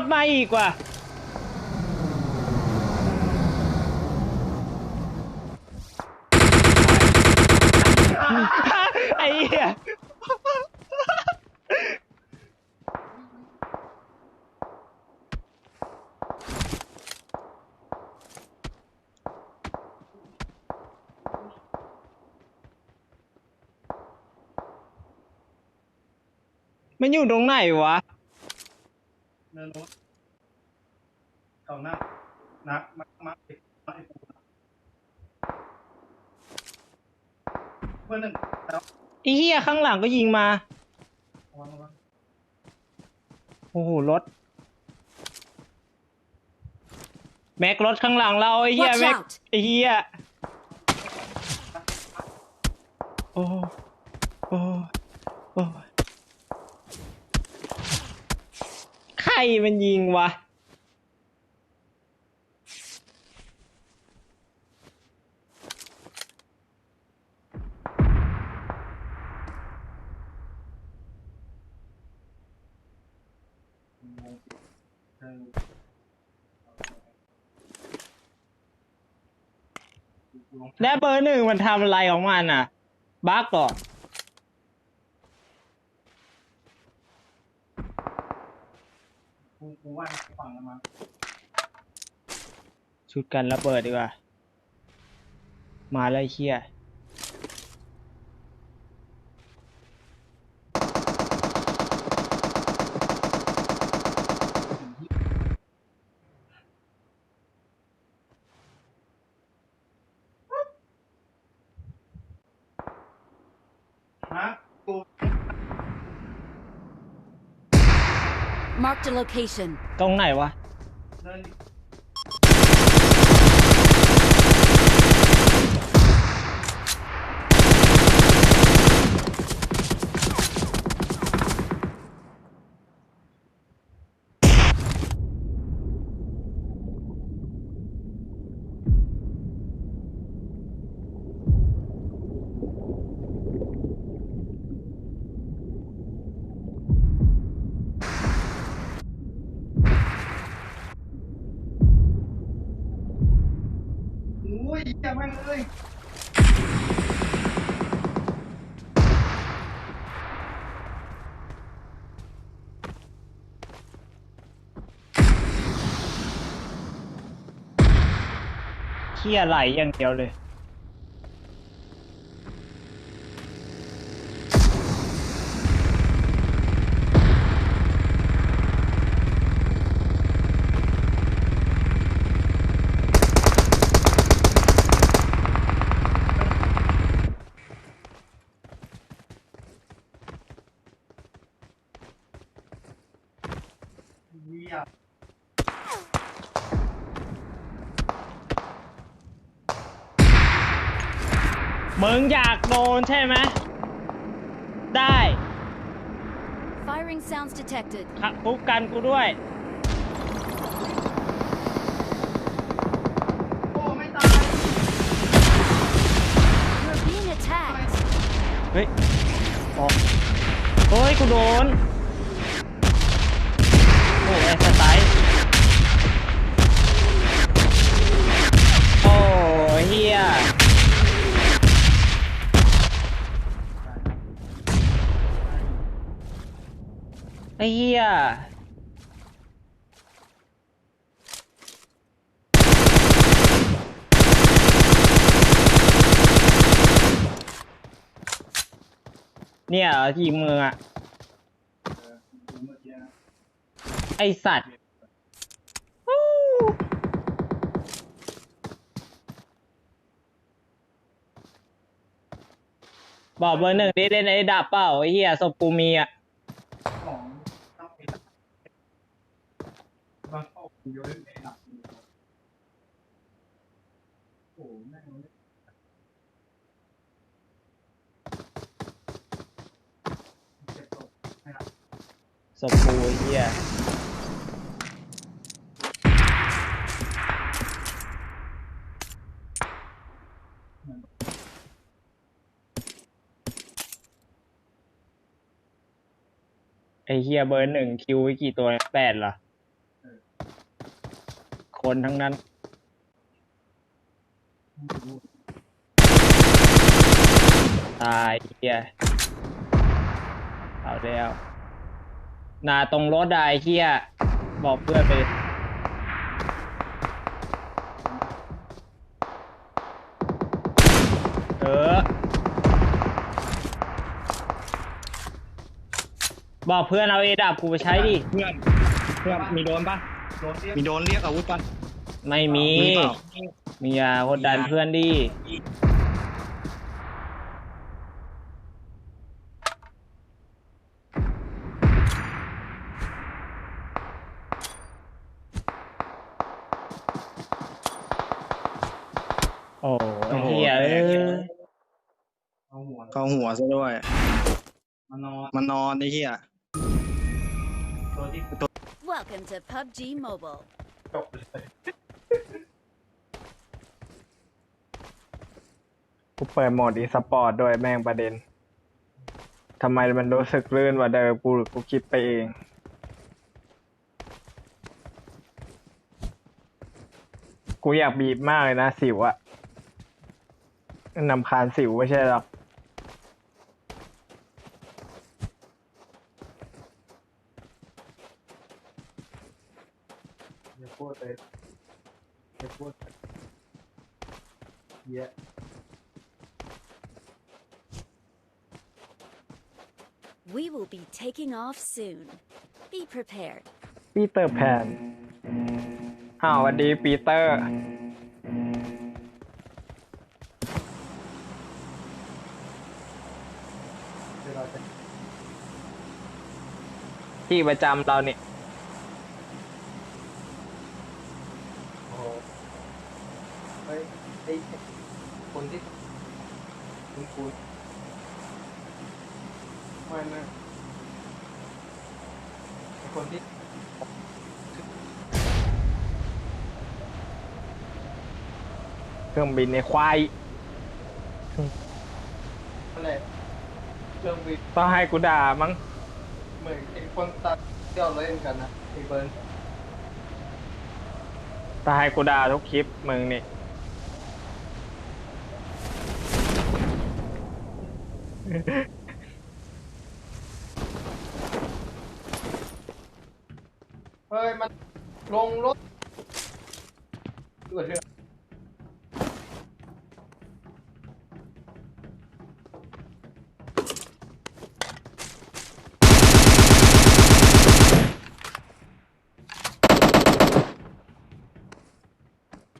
ถมาอีกว่ะไอ้เหี้ยมันอยู่ตรงไหนวะ เนินรถ เขาหน้านักมักมักเพื่อนหนึ่งแล้วไอ้เหี้ยข้างหลังก็ยิงมา ระวังระวังโอ้โหรถ แม็กรถข้างหลังเราไอ้เหี้ย Watch แม็ก out ไอ้เหี้ย โอ้โอ้โอ้ใครมันยิงวะ แล้วเบอร์หนึ่งมันทำอะไรของมันอะบั๊กก่อนกูกูว่าฝั่งละมั้งชุดกันระเบิดดีกว่า มาเลยเคีย Marked a location. ตรงไหนวะ เดิน เที่ยไหลอย่างเดียวเลย เหี้ย มึงอยากโดนใช่ไหม ได้ Firing sounds detected. ครับคุกกันกูด้วยโอ้ไม่ตาย You're being attacked. เฮ้ยออกเฮ้ยกูโดน โอ้แอร์สไตล์โอ้เฮีย ไอ้เฮียเนี่ยเหรอทีมมืออะเออดูเมื่อะไอสัตว์ฮู้บอกเบอร์หนึ่งดิเล่นไอ้ดับเปล่าไอ้เหี้ยศพกูมีอะของไป บางข้อกูโยนหนักโอ้แม่งเลยเจ็บตกไม่หนักศพกูไอ้เหี้ยไอเหี้ยเบอร์หนึ่งคิวไว้กี่ตัวแปดเหรอ คนทั้งนั้น ตายเฮียเอาแล้วหนาตรงรถได้เฮียบอกเพื่อนไปเออ บอกเพื่อนเอาเอดับกูไปใช้ดิ เพื่อน เพื่อนมีโดนปะ โดนเรียกมีโดนเรียกอาวุธปะไม่มี มีเปล่ามียากดดันเพื่อนดิโอ้ไอ้เฮียเอ้ยเอาหัวเข้าหัวซะด้วย มานอน มันนอนไอ้เหี้ย ตัวที่ Welcome to PUBG Mobile. จบเลยกูเปิดโหมดอีสปอร์ตด้วยแม่งประเด็น ทำไมมันรู้สึกลื่นกว่าเดิมกูหรือกูคิดไปเอง กูอยากบีบมากเลยนะสิวอะนำคาญสิวไม่ใช่หรอก อย่าพูดเลยอย่าพูดเยอะ We will be taking off soon. Be prepared. ปีเตอร์แพนอ้าวสวัสดีปีเตอร์เดี๋ยวเราจะที่ประจำเราเนี่ย โอ้โหเฮ้ยไอ้คนที่คุณคุณ ไม่ไม่ไอ้คนที่เครื่องบินในควายอะไรเครื่องบินต้องให้กูด่ามั้งเหมือนไอ้คนตัดเที่ยวเล่นกันนะไอ้เบิร์นต้องให้กูด่าทุกคลิปมึงนี่ เฮ้ย มันลงรถด้วยเถอะ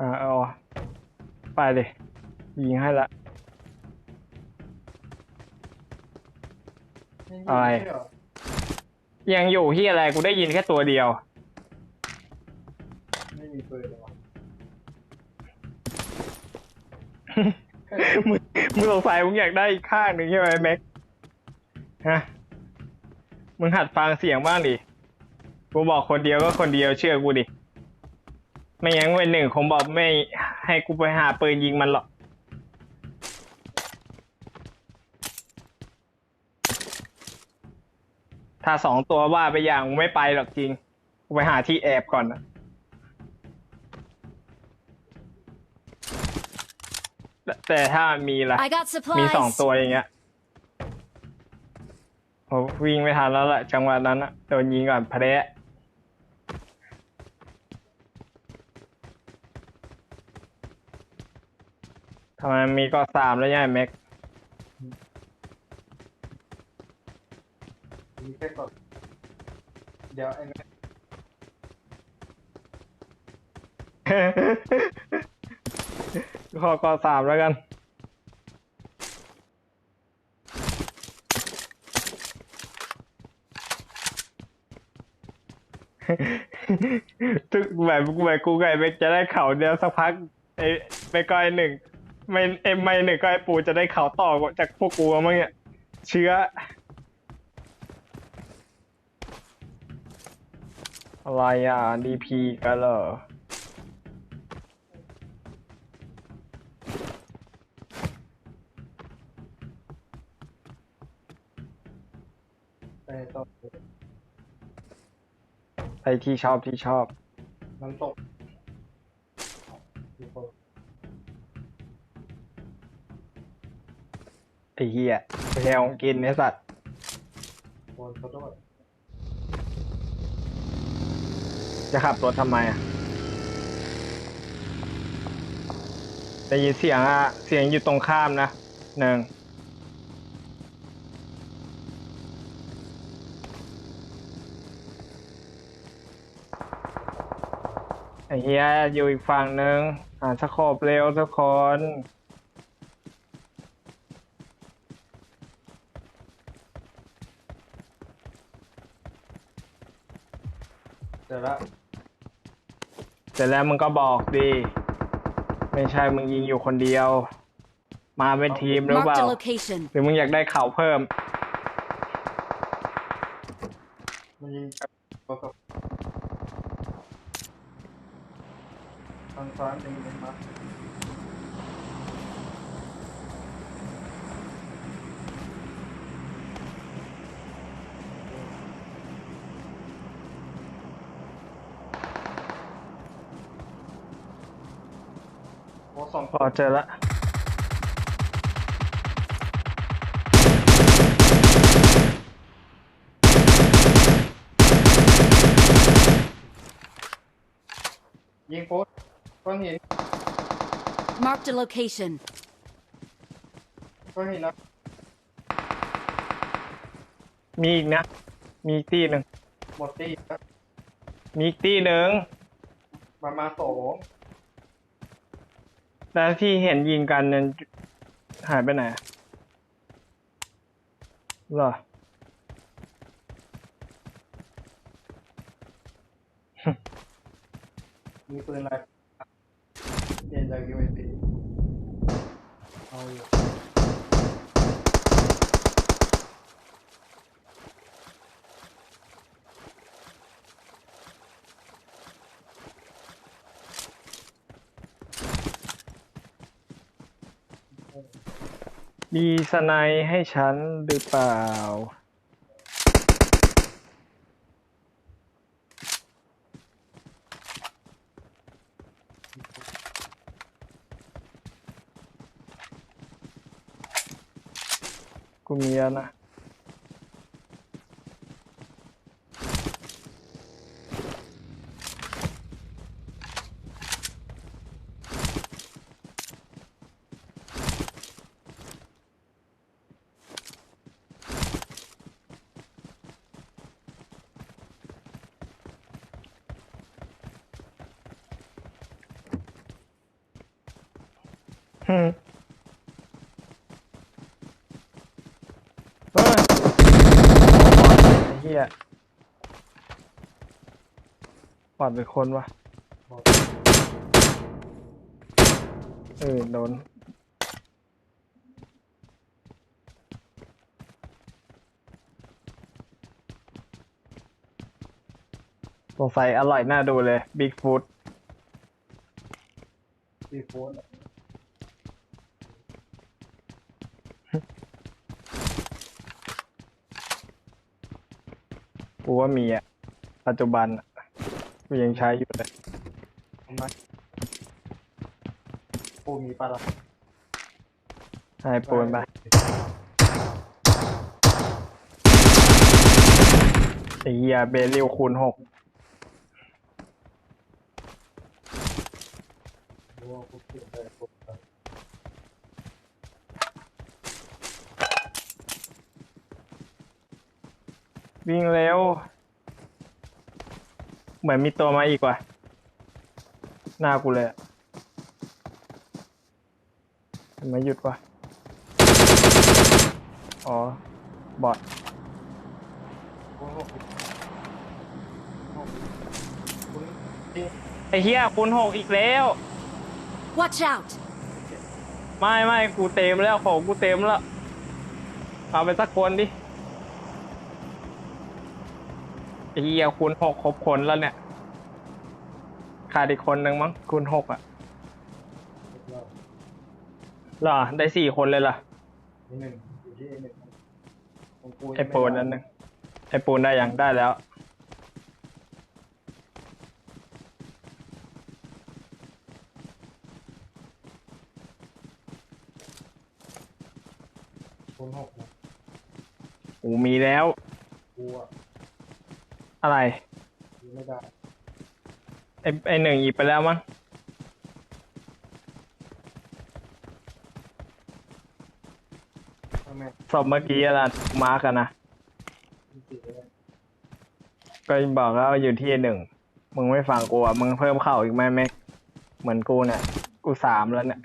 อ่าเอา ไปเลยยิงให้ละ อะไรม่เหรยังอยู่ที่อะไรกูได้ยินแค่ตัวเดียว ไม่มีปืนเลยวะมึงมึงสงสัยมึงอยากได้อีกข้างหนึ่งใช่ไหมแม็กฮะมึงหัดฟังเสียงบ้างดิกูบอกคนเดียวก็คนเดียวเชื่อกูดิ ไม่งั้นวันหนึ่งคงบอกไม่ ให้กูไปหาปืนยิงมันหรอกถ้าสองตัวว่าไปอย่างกูไม่ไปหรอกจริง กูไปหาที่แอบก่อนนะแต่แต่ถ้ามีล่ะ I got มีสอง supplies. ตัวอย่างเงี้ยผมวิ่งไม่ทันแล้วแหละจังหวะนั้นอะโดนยิงก่อนพะเดะ ทำไมมีก็สามแล้วยังไงแม็กมีแค่กดเดี๋ยวไอ้แม่ขอกอสามแล้วกันทุกแบบแบบกูไก่เบกจะได้เข่าเดียวสักพักไอ้ไปก้อยหนึ่ง ไม่เอ็มไม่หนึ่งก็ไอ้ปูจะได้เข่าต่อจากพวกกูมั้งเนี่ยเชื้อ อะไรอะดีพีกันเหรอไปต่อไปที่ชอบที่ชอบน้ำตก เหี้ยไม่ใช่ของกินไอ้สัตว์โอนขอโทษจะขับรถทำไมอะได้ยินเสียงอะเสียงอยู่ตรงข้ามนะหนึ่งไอ้เฮียอยู่อีกฝั่งหนึ่งหาสโคบเร็วทุกคน เดี๋ยวละเสร็จแล้วมึงก็บอกดิไม่ใช่มึงยิงอยู่คนเดียว มาเป็นทีมหรือเป Marked ล่า a location. หรือมึงอยากได้เข่าเพิ่ม มันยิงกับกับทางซ้ายยิงยิงมา โอ้สองพอเจอละยิงโพสต์ก้อนหิน Marked a location. ก้อนหินนะมีอีกนะ มีอีกตีหนึ่งหมดตีครับมีอีกตีหนึ่ง มามาสอง แล้วที่เห็นยิงกันนั้นหายไปไหนเหรอมีปืนอะไรเย็นจาก UAP เอาอยู่ มีสไนด์ให้ฉันหรือเปล่า กูมีแล้วนะ ฮึมเฮ้ยไอ้เหี้ยป อดเป็นคนวะเออโดนสงสัยอร่อยน่าดูเลยบิ๊กฟูดตีโพสต์กูว่ามีอะ ปัจจุบันอะ กูยังใช้อยู่เลยทำไมปูมีปลาละให้ปูนไปไอ้เหี้ยเบลิวคูณหกรู้ว่ากูเปลี่ยนไปปูไปวิ่งเร็ว เหมือนมีตัวมาอีกว่ะ หน้ากูเลยอะทำไมหยุดวะ อ๋อ บอดปูหกหกปูนี่ไอ้เหี้ยคูณหกอีกแล้ว Watch out! ไม่ไม่กูเต็มแล้วของกูเต็มแล้ว เอาไปสักคนดิ ไอ้เหี้ยคูณหกครบคนแล้วเนี่ย ขาดอีกคนนึงมั้งคูณหกอะรอบเหรอ ได้สี่คนเลยเหรอนี่หนึ่งอยู่ที่หนึ่งของกูไอ้ปูนนั่นนึงไอ้ปูนได้ยังได้แล้วปูกูมีแล้ว กูอะ อะไรยิงไม่ได้ไอไอหนึ่งหยิบไปแล้วมั้งทำไมศพเมื่อกี้อะไรมาร์กันนะยิงติดเลยก็บอกแล้วาอยู่ที่หนึ่งมึงไม่ฟังกูอะมึงเพิ่มเข้าอีกไหมแม็กเหมือนกูเนี่ยกูสามแล้วเนี่ย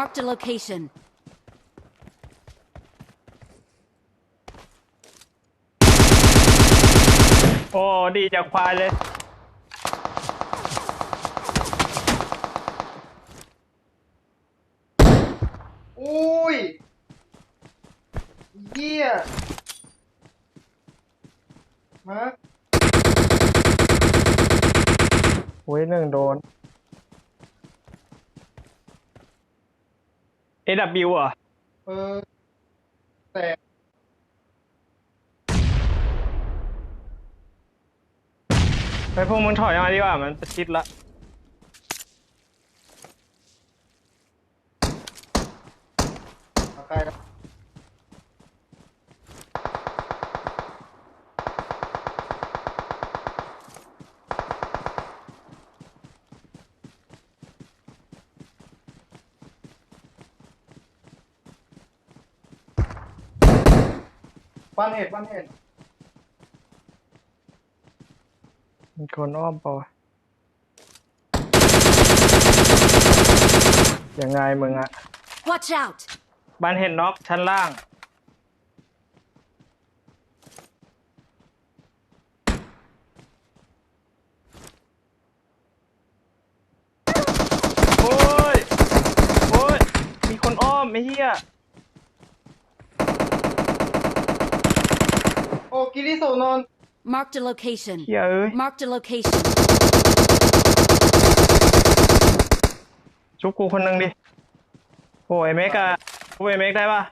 Marked a location. โอ้ดีจากควายเลยอุ้ยเยี่ยมาโอ้ยหนึ่งโดน AW อะเออแต่ไปพวกมึงถอยมาดีกว่ามันประชิดละใกล้แล้ว บ้านเห็ดบ้านเห็ดมีคนอ้อมเปล่าวะยังไงมึงอะ Watch out! บ้านเห็นน็อกชั้นล่าง โอ้ย โอ้ย มีคนอ้อมไอ้เหี้ย โอ้กิริโซนอน Marked a location. เหี้ยเอ้ย Marked a location. ชุบกูคนหนึ่งดิโอ้ยเมกอะชุบไอ้เมกได้ปะ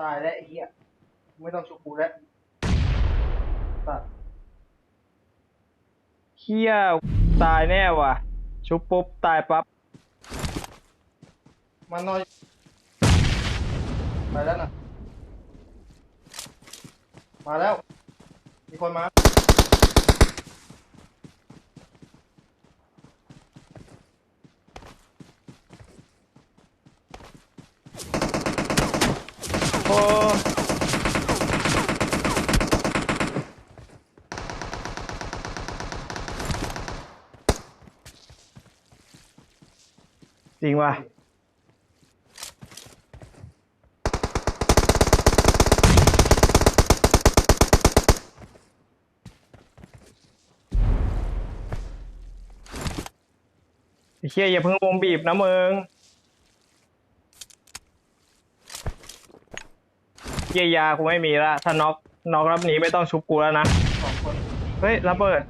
ตายแล้วไอ้เหี้ยไม่ต้องชุบกูแล้วตัดเหี้ยตายแน่ว่ะ ชุบปุ๊บตายปั๊บมันนอนไปแล้วน่ะ มาแล้ว มีคนมา โอ้จริงว่ะ เชี่ยอย่าเพิ่งวงบีบนะมึงเกียยากูไม่มีละถ้าน็อกน็อกรับนี้ไม่ต้องชุบกูแล้วนะสองคนเฮ้ยระเบิด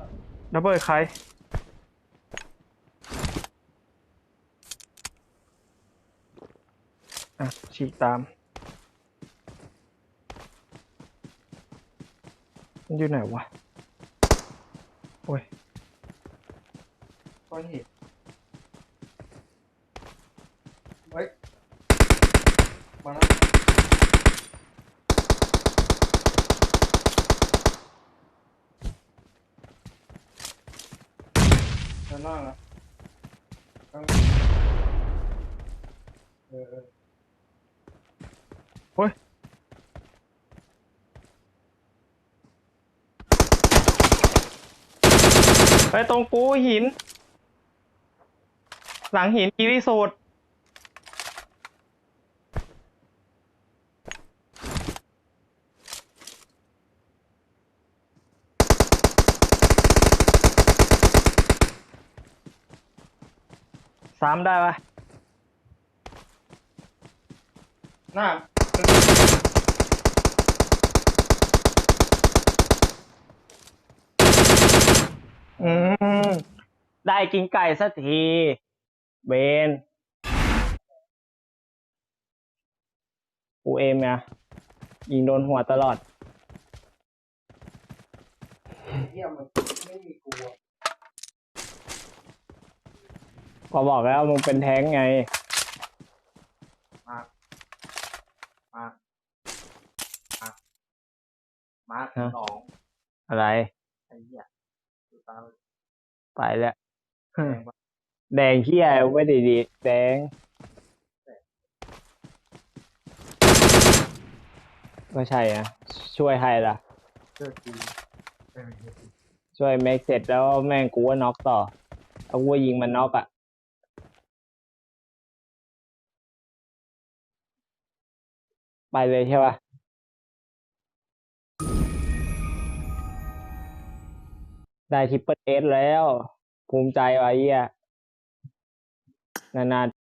ระเบิดใครอะฉีกตามมันอยู่ไหนวะ โอ้ยก้อนหินเฮ้ย มาแล้วด้านล่างอะข้างเออเออโอ้ยไปตรงกูหิน หลังหินกีรีโซด สามได้ปะหน้าอืม ได้กินไก่สักที เบนกูเอมนะยิงโดนหัวตลอดเที่ยมันไม่มีกูอะ ก็บอกแล้วมึงเป็นแท้งไง มา มา มามาฮะ สองอะไร ไอ้เหี้ยดูตาเลยไปแล้ว แดงปะแดงเขี้ยไม่ดีดีแดงก็ใช่นะช่วยใครล่ะเจอกูเออเหี้ยกูช่วยแม็กเสร็จแล้วแม่งกูว่าน็อกต่อเอากูว่ายิงมันน็อกอะ ไปเลยใช่ปะได้ทริปเปิลเอสแล้ว ภูมิใจวะไอ้เหี้ยนานๆ